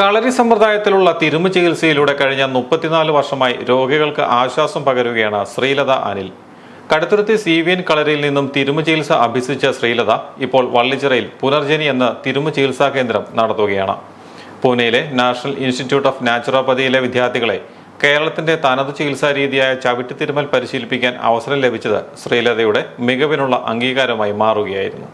കളരി സമ്പ്രദായത്തിലുള്ള തിരുമു ചികിത്സയിലൂടെ കഴിഞ്ഞ മുപ്പത്തിനാല് വർഷമായി രോഗികൾക്ക് ആശ്വാസം പകരുകയാണ് Sreelatha Anil. Kaduthuruthy C V N കളരിയിൽ നിന്നും തിരുമു ചികിത്സ അഭ്യസിച്ച ശ്രീലത ഇപ്പോൾ വള്ളിച്ചിറയിൽ പുനർജനി എന്ന തിരുമു ചികിത്സാ കേന്ദ്രം നടത്തുകയാണ്. പൂനെയിലെ നാഷണൽ ഇൻസ്റ്റിറ്റ്യൂട്ട് ഓഫ് നാച്ചുറോപ്പതിയിലെ വിദ്യാർത്ഥികളെ കേരളത്തിന്റെ തനതു ചികിത്സാ രീതിയായ ചവിട്ടിത്തിരുമൽ പരിശീലിപ്പിക്കാൻ അവസരം ലഭിച്ചത് ശ്രീലതയുടെ മികവിനുള്ള അംഗീകാരമായി മാറുകയായിരുന്നു.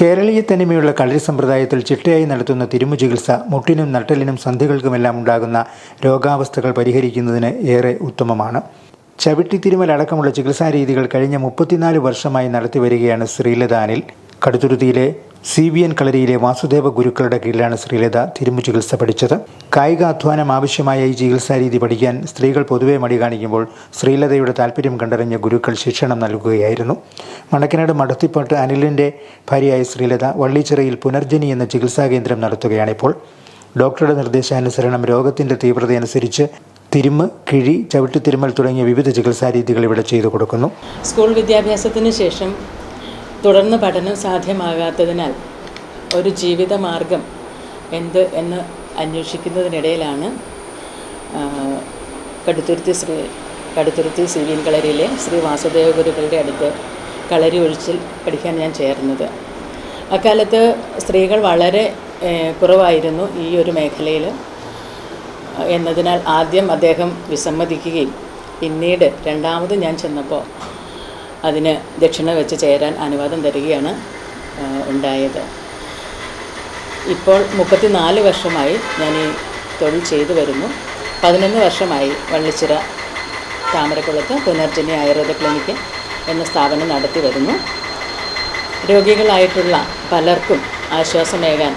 കേരളീയ തനിമയുള്ള കളരി സമ്പ്രദായത്തിൽ ചിട്ടയായി നടത്തുന്ന തിരുമു ചികിത്സ മുട്ടിനും നട്ടലിനും സന്ധികൾക്കുമെല്ലാം ഉണ്ടാകുന്ന രോഗാവസ്ഥകൾ പരിഹരിക്കുന്നതിന് ഏറെ ഉത്തമമാണ്. ചവിട്ടി തിരുമൽ അടക്കമുള്ള ചികിത്സാ രീതികൾ കഴിഞ്ഞ മുപ്പത്തിനാല് വർഷമായി നടത്തി വരികയാണ് ശ്രീലതാനിൽ. കടുത്തുരുത്തിയിലെ സി വി എൻ കളരിയിലെ വാസുദേവ ഗുരുക്കളുടെ കീഴിലാണ് ശ്രീലത തിരുമു ചികിത്സ പഠിച്ചത്. കായിക അധ്വാനം ആവശ്യമായ ഈ ചികിത്സാ രീതി പഠിക്കാൻ സ്ത്രീകൾ പൊതുവെ മടി കാണിക്കുമ്പോൾ ശ്രീലതയുടെ താല്പര്യം കണ്ടറിഞ്ഞ ഗുരുക്കൾ ശിക്ഷണം നൽകുകയായിരുന്നു. മണക്കനാട് മടത്തിപ്പാട്ട് അനിലിന്റെ ഭാര്യയായ ശ്രീലത വള്ളിച്ചിറയിൽ പുനർജനി എന്ന ചികിത്സാ കേന്ദ്രം നടത്തുകയാണിപ്പോൾ ഡോക്ടറുടെ നിർദ്ദേശാനുസരണം രോഗത്തിന്റെ തീവ്രതയനുസരിച്ച് തിരുമ്മ് കിഴി ചവിട്ടിത്തിരുമൽ തുടങ്ങിയ വിവിധ ചികിത്സാരീതികൾ ഇവിടെ ചെയ്തു കൊടുക്കുന്നു. സ്കൂൾ വിദ്യാഭ്യാസത്തിന് ശേഷം തുടർന്ന് പഠനം സാധ്യമാകാത്തതിനാൽ ഒരു ജീവിത മാർഗം എന്ത് എന്ന് അന്വേഷിക്കുന്നതിനിടയിലാണ് കടുത്തുരുത്തി ശ്രീ കടുത്തുരുത്തി സി കളരിയിലെ ശ്രീ വാസുദേവ ഗുരുക്കളുടെ അടുത്ത് കളരി ഒഴിച്ചിൽ പഠിക്കാൻ ഞാൻ ചേർന്നത്. അക്കാലത്ത് സ്ത്രീകൾ വളരെ കുറവായിരുന്നു ഈ ഒരു മേഖലയിൽ എന്നതിനാൽ ആദ്യം അദ്ദേഹം വിസമ്മതിക്കുകയും പിന്നീട് രണ്ടാമത് ഞാൻ ചെന്നപ്പോൾ അതിന് ദക്ഷിണ വെച്ച് ചേരാൻ അനുവാദം തരികയാണ് ഉണ്ടായത്. ഇപ്പോൾ മുപ്പത്തിനാല് വർഷമായി ഞാൻ ഈ തൊഴിൽ ചെയ്തു വരുന്നു. പതിനൊന്ന് വർഷമായി വള്ളിച്ചിറ താമരക്കുളത്ത് പുനർജനി ആയുർവേദ ക്ലിനിക്ക് എന്ന സ്ഥാപനം നടത്തി വരുന്നു. രോഗികളായിട്ടുള്ള പലർക്കും ആശ്വാസമേകാൻ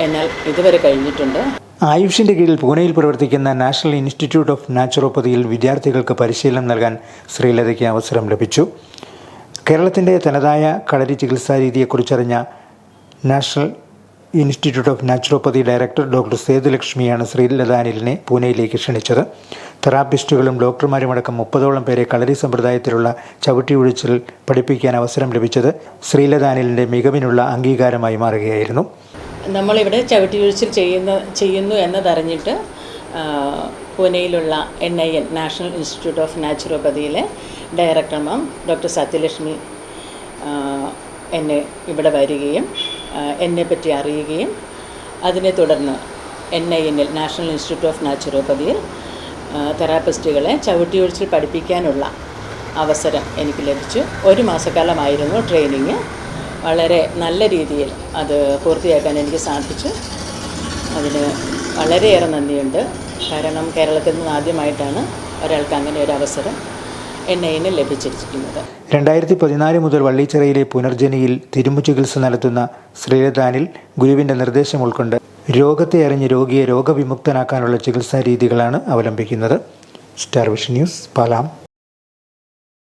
എന്നാൽ ഇതുവരെ കഴിഞ്ഞിട്ടുണ്ട്. ആയുഷിന്റെ കീഴിൽ പൂനെയിൽ പ്രവർത്തിക്കുന്ന നാഷണൽ ഇൻസ്റ്റിറ്റ്യൂട്ട് ഓഫ് നാച്ചുറോപ്പതിയിൽ വിദ്യാർത്ഥികൾക്ക് പരിശീലനം നൽകാൻ ശ്രീലതയ്ക്ക് അവസരം ലഭിച്ചു. കേരളത്തിന്റെ തനതായ കളരി ചികിത്സാ രീതിയെക്കുറിച്ചറിഞ്ഞ national institute of naturopathy director doctor സേതുലക്ഷ്മിയാണ് Sreelatha അനിലിനെ പൂനെയിലേക്ക് ക്ഷണിച്ചത്. തെറാപ്പിസ്റ്റുകളും ഡോക്ടർമാരുമടക്കം മുപ്പതോളം പേരെ കളരി സമ്പ്രദായത്തിലുള്ള ചവിട്ടി ഒഴിച്ചിൽ പഠിപ്പിക്കാൻ അവസരം ലഭിച്ചത് ശ്രീലത അനിലിന്റെ മികവിനുള്ള അംഗീകാരമായി മാറുകയായിരുന്നു. നമ്മളിവിടെ ചവിട്ടി ഒഴിച്ചിൽ ചെയ്യുന്ന ചെയ്യുന്നു എന്നതറിഞ്ഞിട്ട് പൂനെയിലുള്ള N I N national institute of നാച്ചുറോപ്പതിയിലെ director ma'am doctor Sathyalakshmi എന്നെ ഇവിടെ വരികയും എന്നെ പറ്റി അറിയുകയും അതിനെ തുടർന്ന് എൻ ഐ എന്നിൽ നാഷണൽ ഇൻസ്റ്റിറ്റ്യൂട്ട് ഓഫ് നാച്ചുറോപ്പതിയിൽ തെറാപ്പിസ്റ്റുകളെ ചവിട്ടിയൊഴിച്ചിൽ പഠിപ്പിക്കാനുള്ള അവസരം എനിക്ക് ലഭിച്ചു. ഒരു മാസക്കാലമായിരുന്നു ട്രെയിനിങ്. വളരെ നല്ല രീതിയിൽ അത് പൂർത്തിയാക്കാൻ എനിക്ക് സാധിച്ചു. അതിന് വളരെയേറെ നന്ദിയുണ്ട്. കാരണം കേരളത്തിൽ നിന്ന് ആദ്യമായിട്ടാണ് ഒരാൾക്ക് അങ്ങനെ ഒരു അവസരം ഇന്ന് ലഭിച്ചിരിക്കുന്നത്. രണ്ടായിരത്തി പതിനാല് മുതൽ വള്ളിച്ചിറയിലെ പുനർജനിയിൽ തിരുമു ചികിത്സ നടത്തുന്ന ശ്രീലതാനിൽ ഗുരുവിന്റെ നിർദ്ദേശം ഉൾക്കൊണ്ട് രോഗത്തെ അറിഞ്ഞ് രോഗിയെ രോഗവിമുക്തനാക്കാനുള്ള ചികിത്സാ രീതികളാണ് അവലംബിക്കുന്നത്. Star vision news പാലാം.